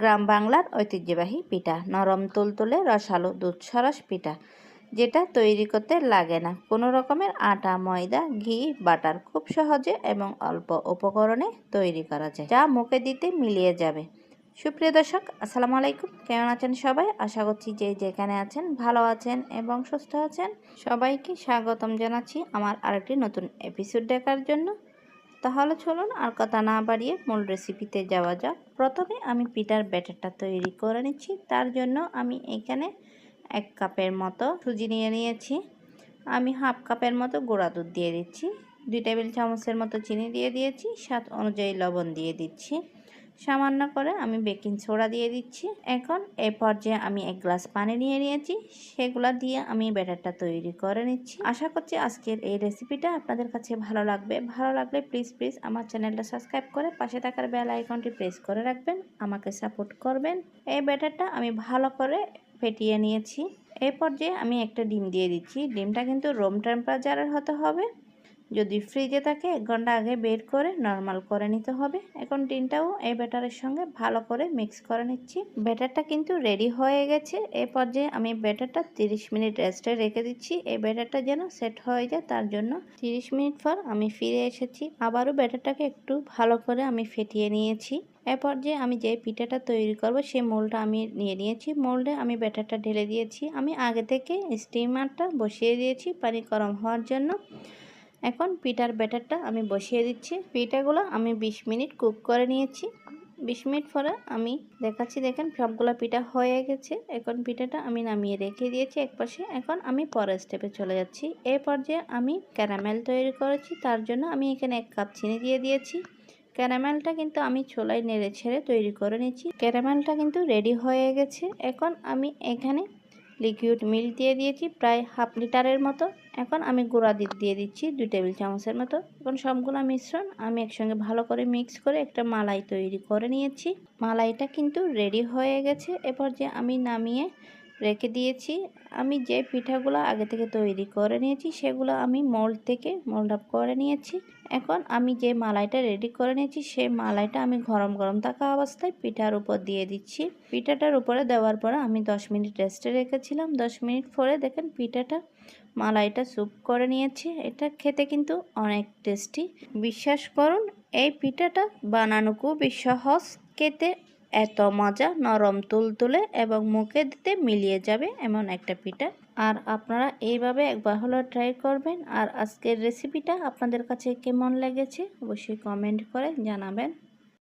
গ্রাম বাংলার ঐতিহ্যবাহী পিঠা, নরম তুলতুলে রসালো দুধ সরস পিঠা, যেটা তৈরি করতে লাগে না। কোনো রকমের আটা, ময়দা, ঘি, বাটার খুব সহজে এবং অল্প উপকরণে তৈরি করা যায়, যা মুখে দিতে মিলিয়ে যাবে। সুপ্রিয় দর্শক, আসসালামু আলাইকুম। কেমন আছেন সবাই? আশা করছি যে যেখানে আছেন ভালো আছেন এবং সুস্থ আছেন। সবাইকে স্বাগতম জানাচ্ছি আমার আরেকটি নতুন এপিসোড দেখার জন্য। তাহলে চলুন আর কথা না বাড়িয়ে মূল রেসিপিতে যাওয়া যাক। প্রথমে আমি পিটার ব্যাটারটা তৈরি করে নিচ্ছি। তার জন্য আমি এখানে এক কাপের মতো সুজি নিয়ে নিয়েছি। আমি হাফ কাপের মতো গোড়া দুধ দিয়ে দিচ্ছি। দুই টেবিল চামচের মতো চিনি দিয়ে দিয়েছি। স্বাদ অনুযায়ী লবণ দিয়ে দিচ্ছি। সামান্য করে আমি বেকিং সোডা দিয়ে দিচ্ছি। এখন এ পর্যায়ে আমি এক গ্লাস পানি নিয়ে নিয়েছি। সেগুলা দিয়ে আমি ব্যাটারটা তৈরি করে নিচ্ছি। আশা করছি আজকের এই রেসিপিটা আপনাদের কাছে ভালো লাগবে। ভালো লাগলে প্লিজ প্লিজ আমার চ্যানেলটা সাবস্ক্রাইব করে পাশে থাকার বেল আইকনটি প্রেস করে রাখবেন। আমাকে সাপোর্ট করবেন। এই ব্যাটারটা আমি ভালো করে ফেটিয়ে নিয়েছি। এই পর্যায়ে আমি একটা ডিম দিয়ে দিচ্ছি। ডিমটা কিন্তু রুম টেম্পারেচারের হতে হবে। যদি ফ্রিজে থাকে এক ঘণ্টা আগে বের করে নর্মাল করে নিতে হবে। এখন ডিমটাও এই ব্যাটারের সঙ্গে ভালো করে মিক্স করে নিচ্ছি। ব্যাটারটা কিন্তু রেডি হয়ে গেছে। এই পর্যায়ে আমি ব্যাটারটা 30 মিনিট রেস্টে রেখে দিচ্ছি। এই ব্যাটারটা যেন সেট হয়ে যায়, তার জন্য 30 মিনিট পর আমি ফিরে এসেছি। আবারও ব্যাটারটাকে একটু ভালো করে আমি ফেটিয়ে নিয়েছি। এরপর যে আমি যে পিঠাটা তৈরি করব সেই মোলটা আমি নিয়ে নিয়েছি। মোল্ডে আমি ব্যাটারটা ঢেলে দিয়েছি। আমি আগে থেকে স্টিমারটা বসিয়ে দিয়েছি পানি গরম হওয়ার জন্য। এখন পিঠার ব্যাটারটা আমি বসিয়ে দিচ্ছি। পিঠাগুলো আমি 20 মিনিট কুক করে নিয়েছি। 20 মিনিট পরে আমি দেখাচ্ছি, দেখেন সবগুলো পিঠা হয়ে গেছে। এখন পিঠাটা আমি নামিয়ে রেখে দিয়েছি এক পাশে এখন আমি পরের স্টেপে চলে যাচ্ছি। এই পর্যায়ে আমি ক্যারামেল তৈরি করেছি। তার জন্য আমি এখানে এক কাপ চিনি দিয়ে দিয়েছি। ক্যারামেলটা কিন্তু আমি ছোলায় নেড়ে ছেড়ে তৈরি করে নিয়েছি ক্যারামেলটা কিন্তু রেডি হয়ে গেছে। এখন আমি এখানে লিকুইড মিল্ক দিয়ে দিয়েছি, প্রায় হাফ লিটারের মতো। এখন আমি গুঁড়া দুধ দিয়ে দিচ্ছি দুই টেবিল চামচের মতো। এখন সবগুলো মিশ্রণ আমি একসঙ্গে ভালো করে মিক্স করে একটা মালাই তৈরি করে নিয়েছি। মালাইটা কিন্তু রেডি হয়ে গেছে। এরপর যে আমি নামিয়ে রেখে দিয়েছি। আমি যে পিঠাগুলো আগে থেকে তৈরি করে নিয়েছি, সেগুলো আমি মোল্ড থেকে মোল্ড আপ করে নিয়েছি। এখন আমি যে মালাইটা রেডি করে নিয়েছি, সেই মালাইটা আমি গরম গরম থাকা অবস্থায় পিঠার উপর দিয়ে দিচ্ছি। পিঠাটার উপরে দেওয়ার পরে আমি 10 মিনিট রেস্টে রেখেছিলাম। 10 মিনিট পরে দেখেন পিঠাটা, মালাইটা স্যুপ করে নিয়েছি। এটা খেতে কিন্তু অনেক টেস্টি বিশ্বাস করুন, এই পিঠাটা বানানো খুবই সহজ। খেতে এত মজা, নরম তুলতুলে এবং মুখে দিতে মিলিয়ে যাবে এমন একটা পিঠা। আর আপনারা এইভাবে একবার হলো ট্রাই করবেন। আর আজকের রেসিপিটা আপনাদের কাছে কেমন লেগেছে অবশ্যই কমেন্ট করে জানাবেন।